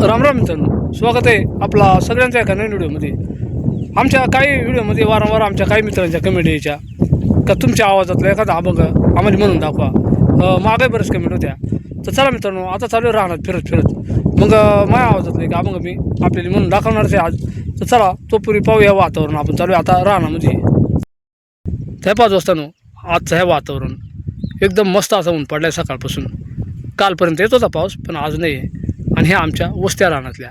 राम राम मित्रांनो. स्वागत आहे आपला सगळ्यांच्या एका नवीन व्हिडिओमध्ये. आमच्या काही व्हिडिओमध्ये वारंवार आमच्या काही मित्रांच्या कमेंट यायच्या. का तुमच्या आवाजातला एखादा अभंग आम्हाला म्हणून दाखवा. मागे बरेच कमेंट होत्या. तर चला मित्रांनो आता चालू आहे राहणार फिरत फिरत. मग माझ्या आवाजातलं एक अभंग मी आपल्याला म्हणून दाखवणारच आहे आज. तर चला तो पुरी पाहूया वातावरण. आपण चालू आता आता राहण्यामध्ये त्या पाच वाजतानो आजचं हे वातावरण एकदम मस्त असं ऊन पडलं आहे सकाळपासून. कालपर्यंत येत होता पाऊस पण आज नाही आहे आणि ह्या आमच्या वस्त्या रानातल्या.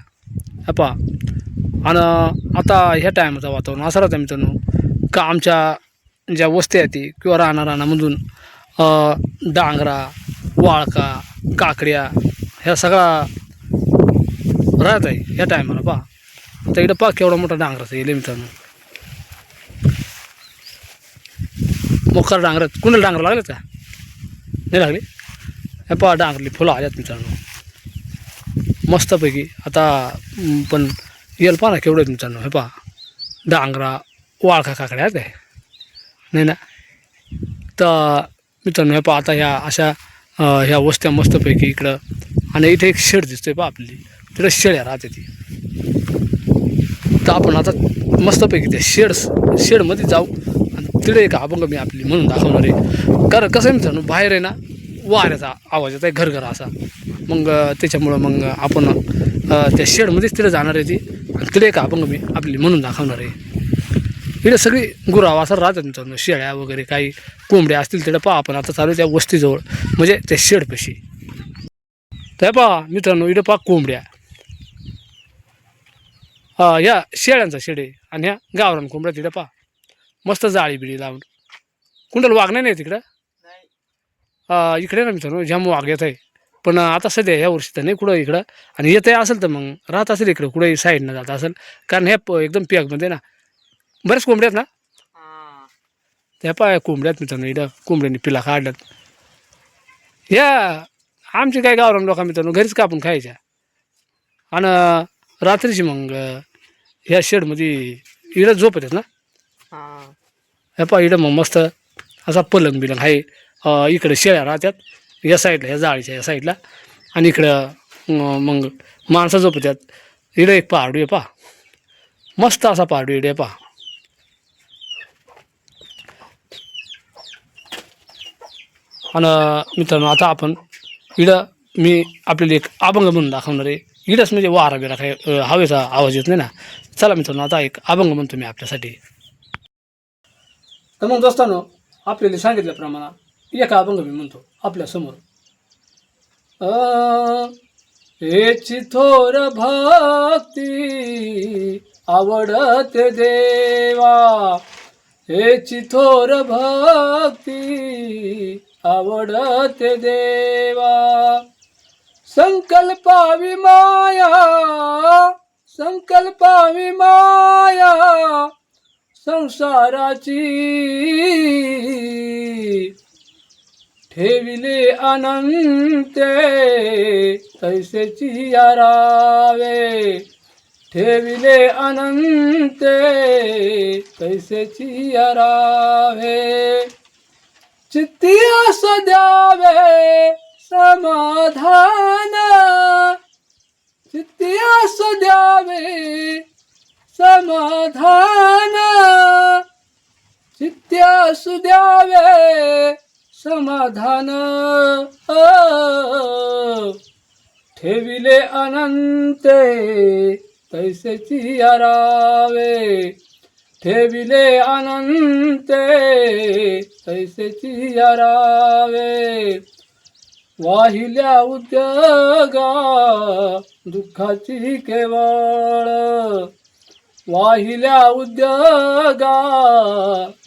हे पहा आणि आता ह्या टायमाचं वातावरण असं राहतं मित्रांनो का आमच्या ज्या वस्त्या आहेत ती किंवा राना रानामधून डांगरा वाळका काकड्या ह्या सगळा राहत आहे ह्या टायमाला पहा. आता इकडं पहा केवढा मोठा डांगराचा येईल मित्रांनो. मोकार डांगरात कुणाला डांगर लागले का नाही लागले? हे पहा डांगरली फुलं आल्यात मित्रांनो. मस्तपैकी. आता पण येल पहा ना केवढं आहेत मित्रांनो. हे पहा. डांगरा वाळखा काकड्या आहेत काय? नाही ना? तर मित्रांनो हे पहा आता ह्या अशा ह्या वस्त्या मस्तपैकी इकडं. आणि इथे एक शेड दिसतोय पहा आपली तिकडं शेळ्या राहते ती. तर आपण आता मस्तपैकी त्या शेड शेडमध्ये जाऊ. आणि तिकडे एक अभंग मी आपली म्हणून दाखवणार आहे. कारण कसं आहे मित्रांनो बाहेर आहे ना वाऱ्याचा आवाज येत आहे घरघर असा. मग त्याच्यामुळं मग आपण त्या शेडमध्येच तिकडे जाणार आहे ती. आणि तिकडे एक अभंग मी आपली म्हणून दाखवणार आहे. इकडे सगळी गुराव असं राहतात मित्रांनो. शेळ्या वगैरे काही कोंबड्या असतील तिकडे पहा आपण. आता चालू त्या वस्तीजवळ. म्हणजे त्या शेडपाशी. तर पहा मित्रांनो इकडे पहा कोंबड्या. हा ह्या शेळ्यांचा शेड आहे. आणि ह्या गावरान कोंबड्या तिकडे पहा. मस्त जाळी बिळी लावून. कुंडल वागणे नाही तिकडं? हा, इकडे ना मित्रांनो जाम वाघ येत आहे. पण आता सध्या ह्या वर्षी तर नाही कुठं इकडं. आणि येत आहे असेल तर मग राहत असेल इकडं कुठे साईडनं जात असेल. कारण ह्या प- एकदम पॅकमध्ये ना बरेच कोंबड्या आहेत ना? त्या पाय कोंबड्यात मित्रांनो इकडं कोंबड्यांनी पिला काढल्यात. ह्या आमचे काय गावरान लोक मित्रांनो घरीच कापून खायच्या. आणि रात्रीची मग ह्या शेडमध्ये इकडं झोपत आहेत ना? ह्या पा इकडं मग मस्त असा पलंग बिलंग आहे इकडे शेळ्या राहतात या साईडला या जाळीच्या या साईडला. आणि इकडं मग माणसं झोपत्यात. इकडं एक पहाडू आहे पा मस्त असा पहाडू इकडे पा आणि मित्रांनो आता आपण इडं मी आपल्याला एक अभंग म्हणून दाखवणार आहे. इडंच म्हणजे वारा बिरा काय हवेचा आवाज येत नाही ना. चला मित्रांनो आता एक अभंग म्हणतो मी आपल्यासाठी. तर मग दोस्तांनो आपल्याला सांगितल्याप्रमाणे एक अभंग मी म्हणतो आपल्यासमोर अं, हेची थोर भक्ती आवडत देवा. हेची थोर भक्ती आवडत देवा. संकल्पावी माया संकल्पावी माया संसाराची ठेविले अनंते तैसेची यारावे. ठेविले अनंते तैसेची यारावे. चित्ती असं द्यावे समाधान. चित्ती असं द्यावे समाधान. चित्त्या सुद्यावे द्यावे समाधान. ठेविले अनंते तैसेची आरावे ठेविले अनंते तैसेची आरावे वाहिल्या उद्योगा दुःखाची केवळ. वाहिल्या उद्योगा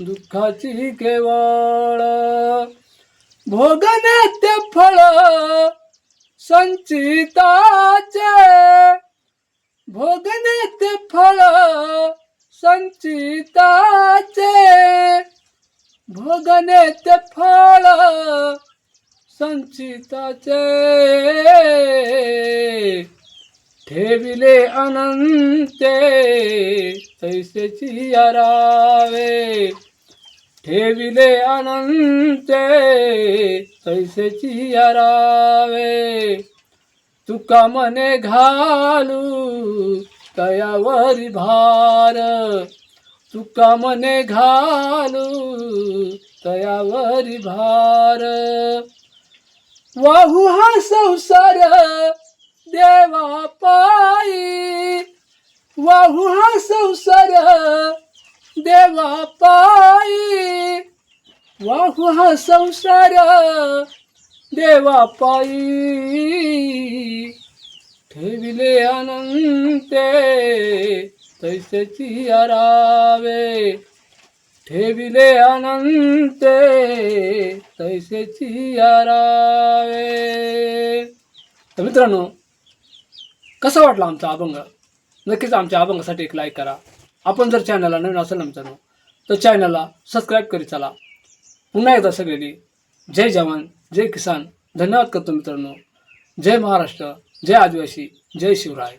दुःखाची केवळ. भोगण्यात फळ संचिताचे. भोगण्यात फळ संचिताचे. भोगण्यात फळ संचिताचे. ठेविले अनंते तैसेची यारावे. ठेविले अनंते तैसेची यारावे तुका मने घालू तयावरी भार. तुका मने घालू तयावरी भार. वाहू हा संसार देवा पायी. वाहू हा संसार देवा पायी वाहू हा संसार देवा पायी. ठेविले अनंते तैसेची अरावे. ठेविले अनंते तैसेची अरावे. तर मित्रांनो कसा वाटला आमचा अभंग? नक्कीच आमच्या अभंगासाठी एक लाईक करा. आपण जर चॅनलला नवीन असाल ना मित्रांनो तर चॅनलला सबस्क्राईब करीत चला. पुन्हा एकदा सगळ्यांनी जय जवान जय किसान. धन्यवाद करतो मित्रांनो. जय महाराष्ट्र जय आदिवासी जय शिवराय.